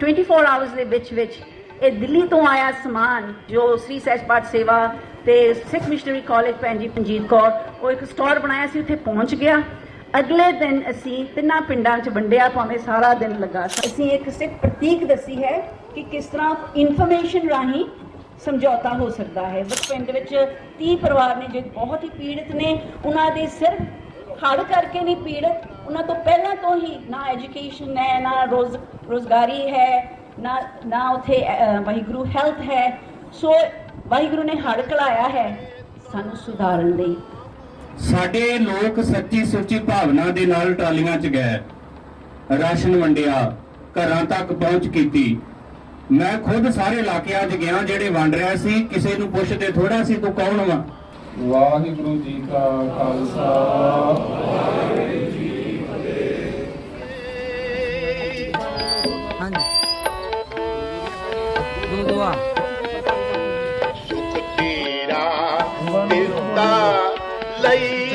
24 hours ਦੇ ਵਿੱਚ ਵਿੱਚ ਇਹ ਦਿੱਲੀ ਤੋਂ ਆਇਆ ਸਮਾਨ ਜੋ ਸ੍ਰੀ ਸਹਿਜਪਾਠ ਸੇਵਾ ਤੇ ਸਿੱਖ ਮਿਸ਼ਨਰੀ ਕਾਲਜ ਭੈਣਜੀ ਪੰਜੀਤ ਕੌਰ, ਉਹ ਇੱਕ ਸਟੋਰ ਬਣਾਇਆ ਸੀ, ਉੱਥੇ ਪਹੁੰਚ ਗਿਆ। ਅਗਲੇ ਦਿਨ ਅਸੀਂ ਤਿੰਨਾਂ ਪਿੰਡਾਂ 'ਚ ਵੰਡਿਆ, ਭਾਵੇਂ ਸਾਰਾ ਦਿਨ ਲੱਗਾ। ਅਸੀਂ ਇੱਕ ਸਿੱਖ ਪ੍ਰਤੀਕ ਦੱਸੀ ਹੈ ਕਿ ਕਿਸ ਤਰ੍ਹਾਂ ਇਨਫੋਰਮੇਸ਼ਨ ਰਾਹੀਂ ਸਮਝੌਤਾ ਹੋ ਸਕਦਾ ਹੈ। ਬਸ ਪਿੰਡ ਵਿੱਚ 30 ਪਰਿਵਾਰ ਨੇ, ਜੋ ਬਹੁਤ ਹੀ ਪੀੜਤ ਨੇ, ਉਹਨਾਂ ਦੇ ਸਿਰਫ ਹੜ ਕਰਕੇ ਨਹੀਂ ਪੀੜਤ। ਉਹਨਾਂ ਤੋਂ ਪਹਿਲਾਂ ਤੋਂ ਹੀ ਨਾ ਐਜੂਕੇਸ਼ਨ ਹੈ, ਨਾ ਰੋਜ਼, ਰੋਜ਼ਗਾਰੀ ਹੈ, ਨਾ ਨਾ ਉਥੇ ਵਾਹਿਗੁਰੂ ਹੈਲਥ ਹੈ। ਸੋ ਵਾਹਿਗੁਰੂ ਨੇ ਹੜ ਕਲਾਇਆ ਹੈ। ਸਾਨੂੰ ਸੁਧਾਰਨ ਲਈ। ਸਾਡੇ ਲੋਕ ਸੱਚੀ ਸੁੱਚੀ ਭਾਵਨਾ ਦੇ ਨਾਲ ਟਰਾਲੀਆਂ 'ਚ ਗਏ। ਰਾਸ਼ਨ ਵੰਡਿਆ, ਘਰਾਂ ਤੱਕ ਪਹੁੰਚ ਕੀਤੀ। ਮੈਂ ਖੁਦ ਸਾਰੇ ਇਲਾਕਿਆਂ 'ਚ ਗਿਆ, ਜਿਹੜੇ ਵੰਡ ਰਿਹਾ ਸੀ, ਕਿਸੇ ਨੂੰ ਪੁੱਛਦੇ ਥੋੜਾ ਸੀ, ਤੂੰ ਕੌਣ ਵਾ? ਵਾਹਿਗੁਰੂ ਜੀ ਕਾ ਖਾਲਸਾ। ਹਾਂਜੀ। ਦੋ ਦੁਆ ਸੁਖ ਤੇਰਾ ਦਿੱਤਾ ਲਈ